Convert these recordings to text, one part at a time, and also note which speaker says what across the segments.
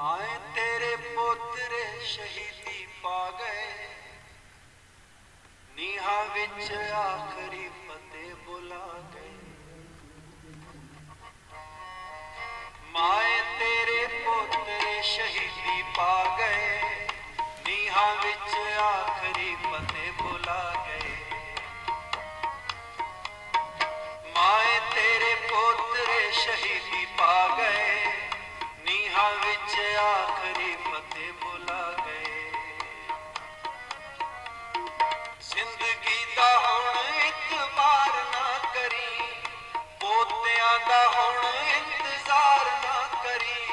Speaker 1: ਮਾਏ ਤੇਰੇ ਪੋਤਰੇ ਸ਼ਹੀਦੀ ਪਾ ਗਏ। ਨੀਹਾਂ ਵਿੱਚ ਆਖਰੀ ਫਤਿਹ ਬੁਲਾ ਗਏ। ਮਾਏ ਤੇਰੇ ਪੋਤਰੇ ਸ਼ਹੀਦੀ ਪਾ ਗਏ। ਨੀਹਾਂ ਵਿੱਚ ਆਖਰੀ ਫਤਿਹ ਬੁਲਾ ਗਏ। ਮਾਏ ਤੇਰੇ ਪੋਤਰੇ ਸ਼ਹੀਦੀ ਪਾ ਗਏ। ਨੀਹਾਂ ਵਿੱਚ ਆਖਰੀ ਫਤਿਹ ਬੁਲਾ ਗਏ। ਜ਼ਿੰਦਗੀ ਦਾ ਹੁਣ ਇਤਬਾਰ ਨਾ ਕਰੀ, ਪੋਤਿਆਂ ਦਾ ਹੁਣ ਇੰਤਜ਼ਾਰ ਨਾ ਕਰੀ।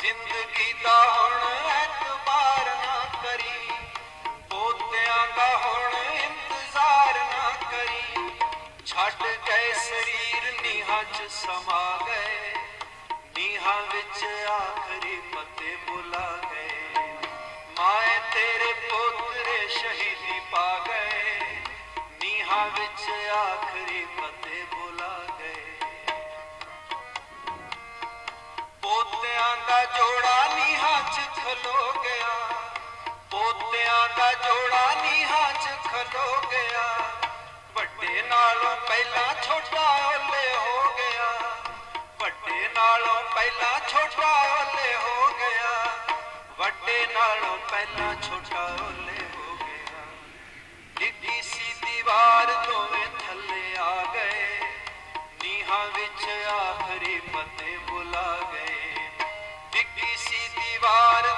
Speaker 1: ਜ਼ਿੰਦਗੀ ਦਾ ਹੁਣ ਇਤਬਾਰ ਨਾ ਕਰੀ, ਪੋਤਿਆਂ ਦਾ ਹੁਣ ਇੰਤਜ਼ਾਰ ਨਾ ਕਰੀ। ਛੱਡ ਗਏ ਸਰੀਰ ਨੀਹਾਂ 'ਚ ਸਮਾ ਗਏ। ਨੀਹਾਂ ਵਿੱਚ ਆਖਰੀ ਪਤੇ ਬੁਲਾ ਗਏ। ਮਾਏ ਤੇਰੇ ਪੋਤਰੇ ਸ਼ਹੀਦੀ ਪਾ ਗਏ। ਨੀਹਾਂ ਵਿੱਚ ਆਖਰੀ ਫਤਿਹ ਬੁਲਾ ਗਏ। ਪੋਤਿਆਂ ਦਾ ਜੋੜਾ ਨੀਹਾਂ 'ਚ ਖਲੋ ਗਿਆ। ਪੋਤਿਆਂ ਦਾ ਜੋੜਾ ਨੀਹਾਂ 'ਚ ਖਲੋ ਗਿਆ। ਵੱਡੇ ਨਾਲੋਂ ਪਹਿਲਾਂ ਨਾਲੋਂ ਪਹਿਲਾਂ ਛੋਟਾ ਓਲੇ ਹੋ ਗਿਆ। ਵੱਡੇ ਨਾਲੋਂ ਪਹਿਲਾਂ ਛੋਟਾ ਓਲੇ ਹੋ ਗਿਆ। ਡਿੱਗੀ ਸੀ ਦੀਵਾਰ ਦੋਵੇਂ ਥੱਲੇ ਆ ਗਏ। ਨੀਹਾਂ ਵਿੱਚ ਆਖਰੀ ਫਤਿਹ ਬੁਲਾ ਗਏ। ਡਿੱਗੀ ਸੀ ਦੀਵਾਰ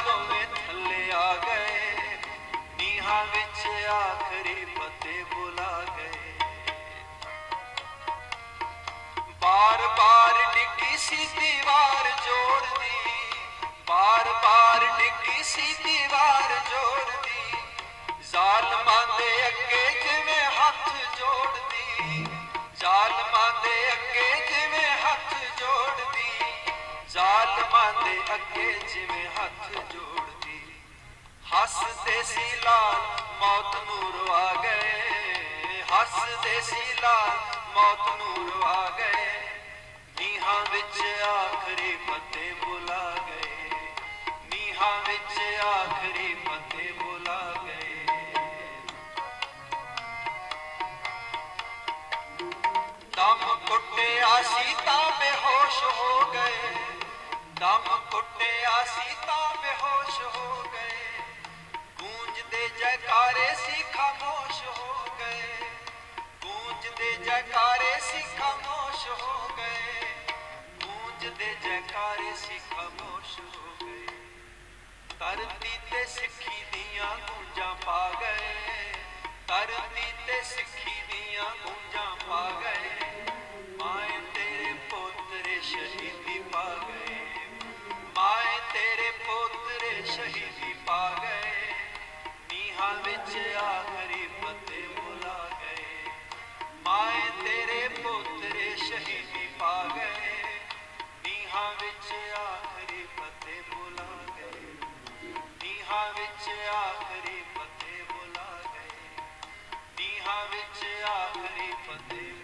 Speaker 1: ਜ਼ਾਲਮਾਂ ਦੇ ਅੱਗੇ ਜਿਵੇਂ ਹੱਥ ਜੋੜਦੀ। ਹੱਸਦੇ ਸੀ ਲਾਲ ਮੌਤ ਨੂੰ ਰਵਾ ਗਏ। ਹੱਸਦੇ ਸੀ ਲਾਲ ਮੌਤ ਨੂੰ ਰਵਾ ਗਏ। ਨੀਹਾਂ ਵਿੱਚ ਆਖਰੀ ਕੁੱਟਿਆ ਸੀ ਤਾਂ ਬੇਹੋਸ਼ ਹੋ ਗਏ। ਗੂੰਜਦੇ ਜੈਕਾਰੇ ਸੀ ਖਾਮੋਸ਼ ਹੋ ਗਏ। ਗੂੰਜਦੇ ਜੈਕਾਰੇ ਸੀ ਖਾਮੋਸ਼ ਹੋ ਗਏ। ਗੂੰਜਦੇ ਜੈਕਾਰੇ ਸੀ ਖਾਮੋਸ਼ ਹੋ ਗਏ। ਧਰਤੀ ਤੇ ਸਿੱਖੀ ਦੀਆਂ ਗੂੰਜਾਂ ਪਾ ਗਏ। ਧਰਤੀ ਤੇ ਸਿੱਖੀ ਦੀਆਂ ਗੂੰਜਾਂ ਪਾ ਗਏ। ਵਿੱਚ ਆਖਰੀ ਫਤਿਹ ਬੁਲਾ ਗਏ। ਨੀਹਾਂ ਵਿੱਚ ਆਖਰੀ ਫਤਿਹ